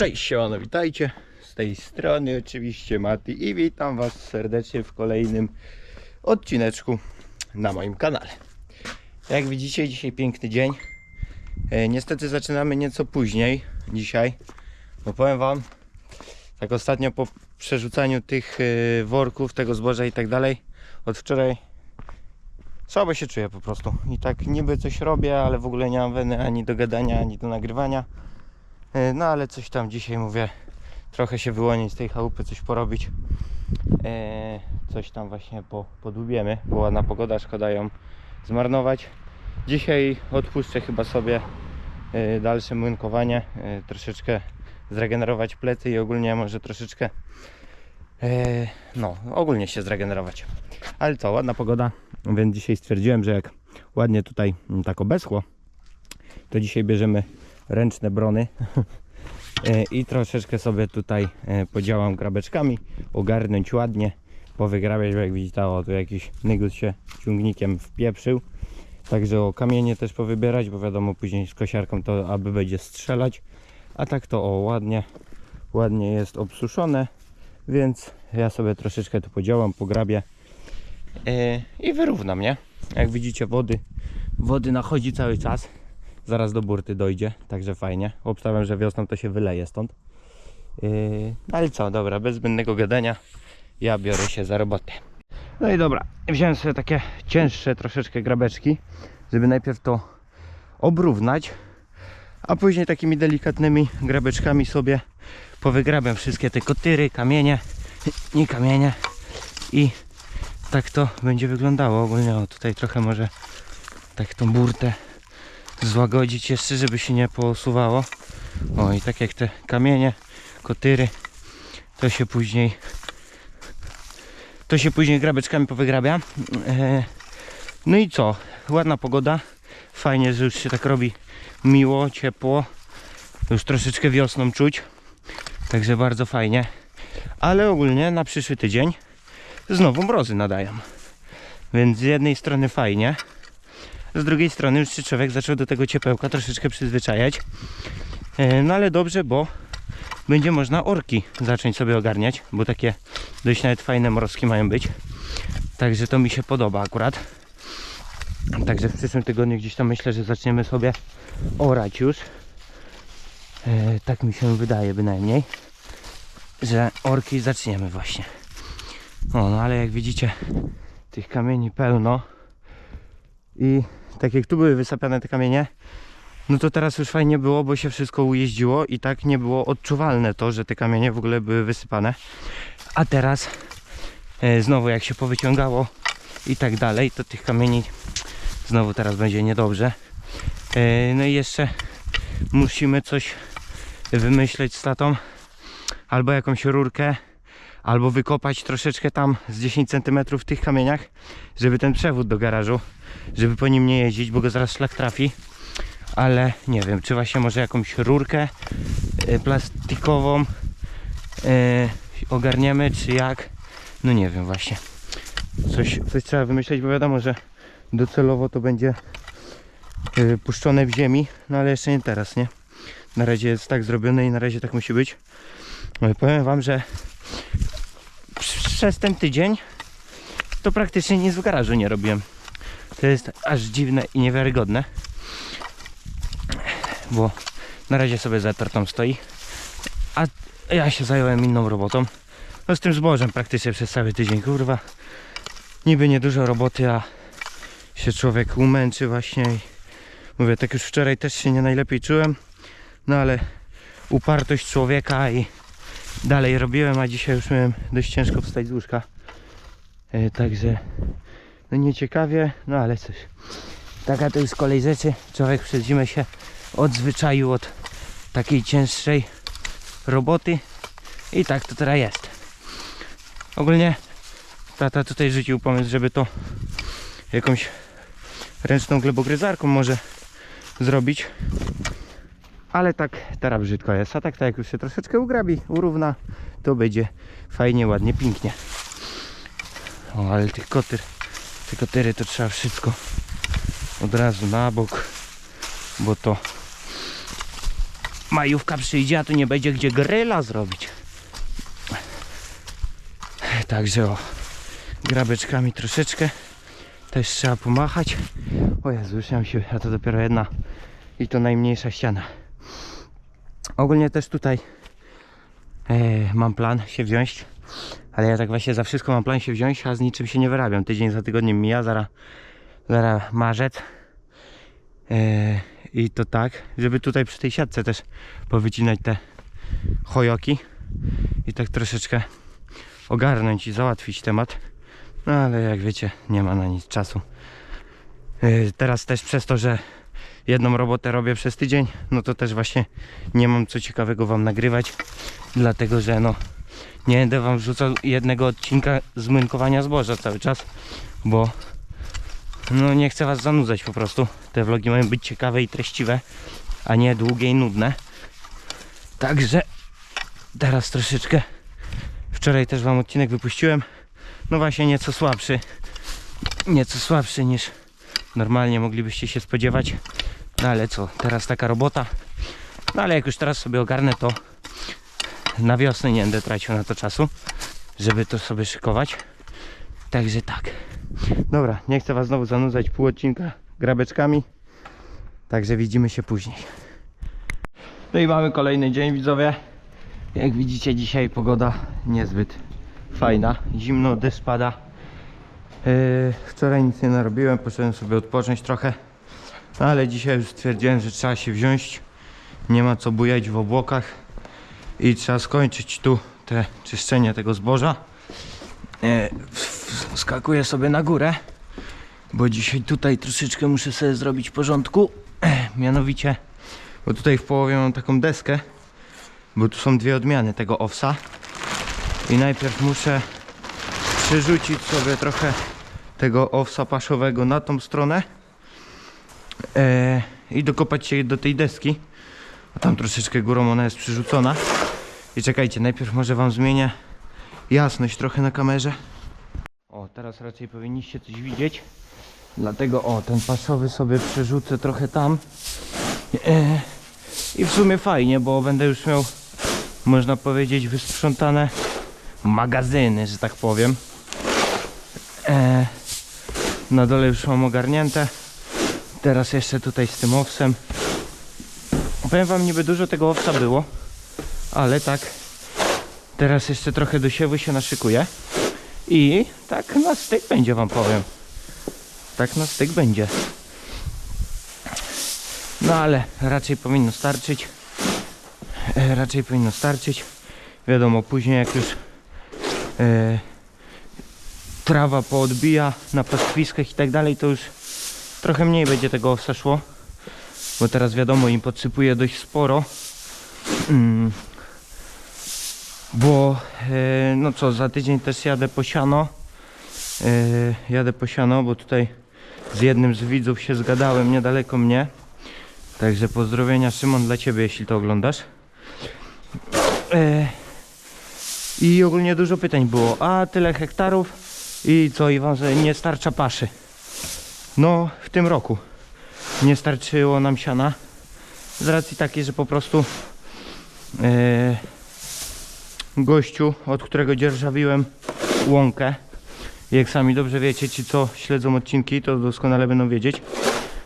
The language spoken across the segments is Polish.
Cześć, siemano, witajcie. Z tej strony oczywiście Mati i witam Was serdecznie w kolejnym odcineczku na moim kanale. Jak widzicie, dzisiaj piękny dzień. E, niestety zaczynamy nieco później dzisiaj, bo powiem Wam, tak ostatnio po przerzucaniu tych e, worków, tego zboża i tak dalej, od wczoraj słabo się czuję po prostu. I tak niby coś robię, ale w ogóle nie mam weny ani do gadania, ani do nagrywania. E, No ale coś tam dzisiaj mówię, trochę się wyłonić z tej chałupy, coś porobić. E, coś tam właśnie po, podłubiemy, bo ładna pogoda, szkoda ją zmarnować. Dzisiaj odpuszczę chyba sobie e, dalsze młynkowanie, troszeczkę zregenerować plecy i ogólnie może troszeczkę no, ogólnie się zregenerować. Ale co, ładna pogoda, więc dzisiaj stwierdziłem, że jak ładnie tutaj mm, tak obeschło, to dzisiaj bierzemy ręczne brony E, i troszeczkę sobie tutaj e, podziałam grabeczkami, ogarnąć ładnie, powygrabiać, bo jak widzicie, o, tu jakiś nygus się ciągnikiem wpieprzył. Także o kamienie też powybierać, bo wiadomo później z kosiarką to aby będzie strzelać. A tak to o ładnie, ładnie jest obsuszone, więc ja sobie troszeczkę tu podziałam, pograbię e, i wyrównam, nie? Jak widzicie wody, wody nachodzi cały czas zaraz do burty dojdzie, także fajnie. Obstawiam, że wiosną to się wyleje stąd. Yy, ale co, dobra, bez zbędnego gadania, ja biorę się za robotę. No i dobra, wziąłem sobie takie cięższe troszeczkę grabeczki, żeby najpierw to obrównać, a później takimi delikatnymi grabeczkami sobie powygrabiam wszystkie te kotyry, kamienie, nie kamienie i tak to będzie wyglądało. Ogólnie o, tutaj trochę może tak tą burtę złagodzić jeszcze, żeby się nie posuwało. O i tak jak te kamienie, kotyry, to się później to się później grabeczkami powygrabia. E, no i co? Ładna pogoda. Fajnie, że już się tak robi miło, ciepło. Już troszeczkę wiosną czuć. Także bardzo fajnie. Ale ogólnie na przyszły tydzień znowu mrozy nadają. Więc z jednej strony fajnie, z drugiej strony już się człowiek zaczął do tego ciepełka troszeczkę przyzwyczajać. E, No ale dobrze, bo będzie można orki zacząć sobie ogarniać, bo takie dość nawet fajne mrozki mają być. Także to mi się podoba akurat. Także w przyszłym tygodniu gdzieś tam myślę, że zaczniemy sobie orać już. E, Tak mi się wydaje bynajmniej, że orki zaczniemy właśnie. O, no ale jak widzicie, tych kamieni pełno. I tak jak tu były wysapiane te kamienie, no to teraz już fajnie było, bo się wszystko ujeździło i tak nie było odczuwalne to, że te kamienie w ogóle były wysypane. A teraz e, znowu jak się powyciągało i tak dalej, to tych kamieni znowu teraz będzie niedobrze. E, no i jeszcze musimy coś wymyśleć z tatą, albo jakąś rurkę, albo wykopać troszeczkę tam z 10 cm w tych kamieniach, żeby ten przewód do garażu, żeby po nim nie jeździć, bo go zaraz szlak trafi. Ale nie wiem, czy właśnie może jakąś rurkę e, plastikową e, ogarniemy, czy jak. No nie wiem właśnie. Coś, coś trzeba wymyśleć, bo wiadomo, że docelowo to będzie e, puszczone w ziemi, no ale jeszcze nie teraz, nie? Na razie jest tak zrobione i na razie tak musi być. Powiem wam, że przez ten tydzień to praktycznie nic w garażu nie robiłem. To jest aż dziwne i niewiarygodne. Bo na razie sobie Zetor tam stoi. A ja się zająłem inną robotą. No z tym zbożem praktycznie przez cały tydzień, kurwa. Niby niedużo roboty, a się człowiek umęczy właśnie. I mówię, tak już wczoraj też się nie najlepiej czułem. No ale upartość człowieka i dalej robiłem, a dzisiaj już miałem dość ciężko wstać z łóżka. E, także no nieciekawie, no ale coś. Taka to już z kolei rzeczy. Człowiek przez zimę się odzwyczaił od takiej cięższej roboty i tak to teraz jest. Ogólnie tata tutaj rzucił pomysł, żeby to jakąś ręczną glebogryzarką może zrobić. Ale tak teraz brzydko jest, a tak, tak jak już się troszeczkę ugrabi, urówna, to będzie fajnie, ładnie, pięknie. O, ale tych kotyr, te kotyry to trzeba wszystko od razu na bok, bo to majówka przyjdzie, a tu nie będzie gdzie gryla zrobić. Także o, grabeczkami troszeczkę też trzeba pomachać. O Jezu, już się, a to dopiero jedna i to najmniejsza ściana. Ogólnie też tutaj e, mam plan się wziąć, ale ja tak właśnie za wszystko mam plan się wziąć, a z niczym się nie wyrabiam. Tydzień za tygodniem mija, zaraz zaraz marzec. E, I to tak, żeby tutaj przy tej siatce też powycinać te chojoki i tak troszeczkę ogarnąć i załatwić temat. No ale jak wiecie, nie ma na nic czasu. Yy, Teraz też przez to, że jedną robotę robię przez tydzień, no to też właśnie nie mam co ciekawego wam nagrywać. Dlatego, że no nie będę wam wrzucał jednego odcinka z młynkowania zboża cały czas, bo no nie chcę was zanudzać po prostu. Te vlogi mają być ciekawe i treściwe, a nie długie i nudne. Także teraz troszeczkę Wczoraj też wam odcinek wypuściłem. No właśnie nieco słabszy. Nieco słabszy niż normalnie moglibyście się spodziewać. No ale co, teraz taka robota. No ale jak już teraz sobie ogarnę to na wiosnę nie będę tracił na to czasu, żeby to sobie szykować. Także tak. Dobra, nie chcę was znowu zanudzać pół odcinka grabeczkami. Także widzimy się później. No i mamy kolejny dzień widzowie. Jak widzicie dzisiaj pogoda niezbyt fajna, zimno, deszcz pada. Yy, wczoraj nic nie narobiłem, poszedłem sobie odpocząć trochę. Ale dzisiaj już stwierdziłem, że trzeba się wziąć. Nie ma co bujać w obłokach. I trzeba skończyć tu te czyszczenie tego zboża. Yy, skakuję sobie na górę, bo dzisiaj tutaj troszeczkę muszę sobie zrobić porządku. Mianowicie, bo tutaj w połowie mam taką deskę bo tu są dwie odmiany tego owsa i najpierw muszę przerzucić sobie trochę tego owsa paszowego na tą stronę e, i dokopać się do tej deski. A tam troszeczkę górą ona jest przerzucona. I czekajcie, najpierw może wam zmienię jasność trochę na kamerze. O, teraz raczej powinniście coś widzieć. Dlatego o, ten paszowy sobie przerzucę trochę tam. E, i w sumie fajnie, bo będę już miał, można powiedzieć, wysprzątane magazyny, że tak powiem. E, na dole już mam ogarnięte. Teraz jeszcze tutaj z tym owsem. Powiem wam, niby dużo tego owsa było, ale tak teraz jeszcze trochę do siewu się naszykuje. I tak na styk będzie wam powiem. Tak na styk będzie. No ale raczej powinno starczyć. E, raczej powinno starczyć. Wiadomo, później jak już e, trawa poodbija na pastwiskach i tak dalej, to już trochę mniej będzie tego owsa. Bo teraz wiadomo, im podsypuje dość sporo. Mm. Bo e, no co, za tydzień też jadę po siano. E, jadę po siano, bo tutaj z jednym z widzów się zgadałem niedaleko mnie. Także pozdrowienia Szymon dla Ciebie, jeśli to oglądasz. E, I ogólnie dużo pytań było. A tyle hektarów i co, i wam że nie starcza paszy. No, w tym roku nie starczyło nam siana. Z racji takiej, że po prostu e, gościu, od którego dzierżawiłem łąkę, jak sami dobrze wiecie, ci co śledzą odcinki, to doskonale będą wiedzieć,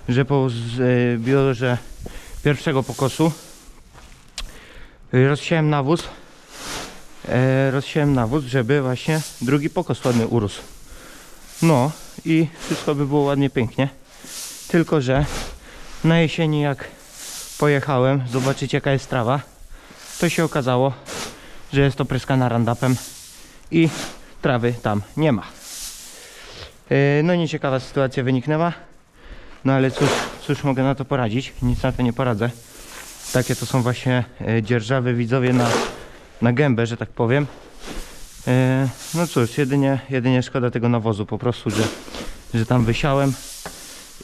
że po zbiorze pierwszego pokosu y, rozsiałem nawóz e, rozsiałem nawóz, żeby właśnie drugi pokos ładny urósł no i wszystko by było ładnie, pięknie tylko, że na jesieni jak pojechałem zobaczyć jaka jest trawa to się okazało, że jest to pryskana randapem i trawy tam nie ma E, no nieciekawa sytuacja wyniknęła no ale cóż, cóż mogę na to poradzić? Nic na to nie poradzę. Takie to są właśnie e, dzierżawy widzowie na, na gębę, że tak powiem. E, no cóż, jedynie, jedynie szkoda tego nawozu po prostu, że, że tam wysiałem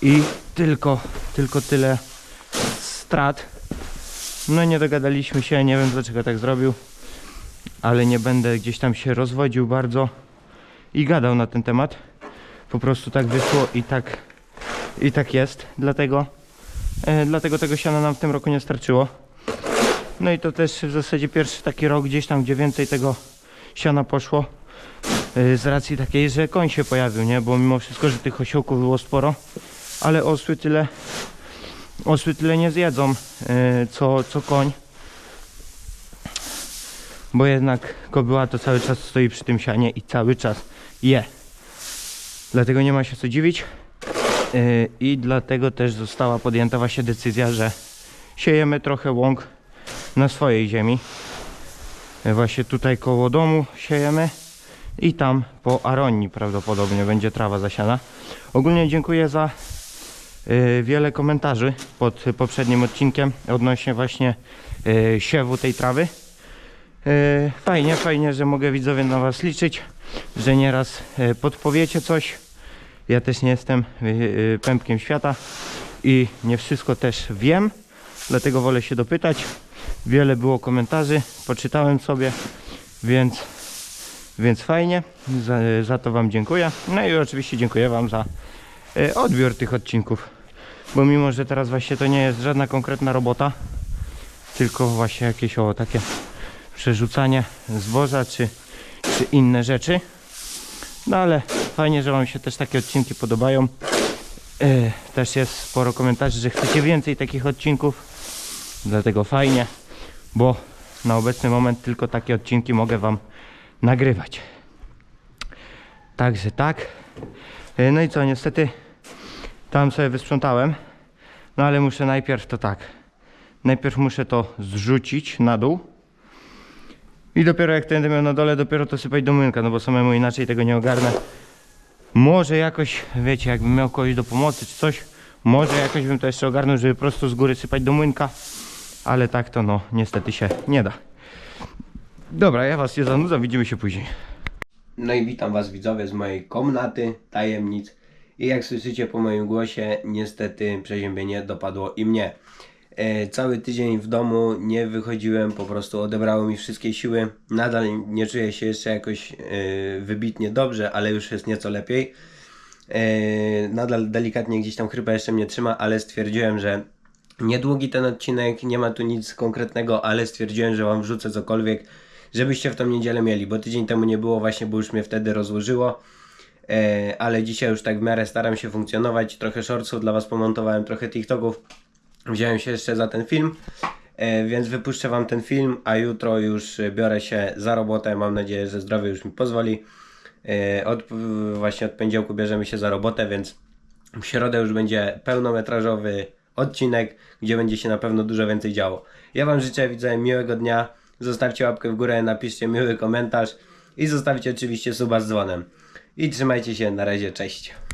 i tylko, tylko tyle strat. No nie dogadaliśmy się, nie wiem dlaczego tak zrobił, ale nie będę gdzieś tam się rozwodził bardzo i gadał na ten temat. Po prostu tak wyszło i tak i tak jest, dlatego, e, dlatego tego siana nam w tym roku nie starczyło. No i to też w zasadzie pierwszy taki rok gdzieś tam, gdzie więcej tego siana poszło. y, Z racji takiej, że koń się pojawił, nie? Bo mimo wszystko, że tych osiołków było sporo, ale osły tyle, osły tyle nie zjedzą, y, co, co koń. Bo jednak kobyła to cały czas stoi przy tym sianie i cały czas je. Dlatego nie ma się co dziwić. Yy, I dlatego też została podjęta właśnie decyzja, że siejemy trochę łąk na swojej ziemi. Yy, Właśnie tutaj koło domu siejemy i tam po Aronii prawdopodobnie będzie trawa zasiana. Ogólnie dziękuję za yy, wiele komentarzy pod poprzednim odcinkiem odnośnie właśnie yy, siewu tej trawy. Fajnie, fajnie, że mogę widzowie na Was liczyć, że nieraz podpowiecie coś. Ja też nie jestem pępkiem świata i nie wszystko też wiem, dlatego wolę się dopytać. Wiele było komentarzy, poczytałem sobie, więc, więc fajnie. Za, za to Wam dziękuję. No i oczywiście dziękuję Wam za yy, odbiór tych odcinków, bo mimo, że teraz właśnie to nie jest żadna konkretna robota, tylko właśnie jakieś o takie przerzucanie zboża czy, czy inne rzeczy. No ale fajnie, że Wam się też takie odcinki podobają. E, też jest sporo komentarzy, że chcecie więcej takich odcinków. Dlatego fajnie, bo na obecny moment tylko takie odcinki mogę Wam nagrywać. Także tak. E, no i co, niestety tam sobie wysprzątałem. No ale muszę najpierw to tak. Najpierw muszę to zrzucić na dół. I dopiero jak to będę miał na dole, dopiero to sypać do młynka, no bo samemu inaczej tego nie ogarnę. Może jakoś, wiecie, jakbym miał kogoś do pomocy czy coś, może jakoś bym to jeszcze ogarnął, żeby prosto z góry sypać do młynka. Ale tak to no, niestety się nie da. Dobra, ja was nie zanudzam, widzimy się później. No i witam was widzowie z mojej komnaty tajemnic. I jak słyszycie po moim głosie, niestety przeziębienie dopadło i mnie. E, cały tydzień w domu nie wychodziłem, po prostu odebrało mi wszystkie siły. Nadal nie czuję się jeszcze jakoś e, wybitnie dobrze, ale już jest nieco lepiej. E, nadal delikatnie gdzieś tam chrypa jeszcze mnie trzyma, ale stwierdziłem, że niedługi ten odcinek, nie ma tu nic konkretnego, ale stwierdziłem, że wam wrzucę cokolwiek, żebyście w tą niedzielę mieli, bo tydzień temu nie było właśnie, bo już mnie wtedy rozłożyło. E, ale dzisiaj już tak w miarę staram się funkcjonować. Trochę shortsów dla Was pomontowałem, trochę TikToków. Wziąłem się jeszcze za ten film, e, więc wypuszczę Wam ten film, a jutro już biorę się za robotę. Mam nadzieję, że zdrowie już mi pozwoli. E, Od, właśnie od poniedziałku bierzemy się za robotę, więc w środę już będzie pełnometrażowy odcinek, gdzie będzie się na pewno dużo więcej działo. Ja Wam życzę, widzę, miłego dnia. Zostawcie łapkę w górę, napiszcie miły komentarz i zostawcie oczywiście suba z dzwonem. I trzymajcie się, na razie, cześć.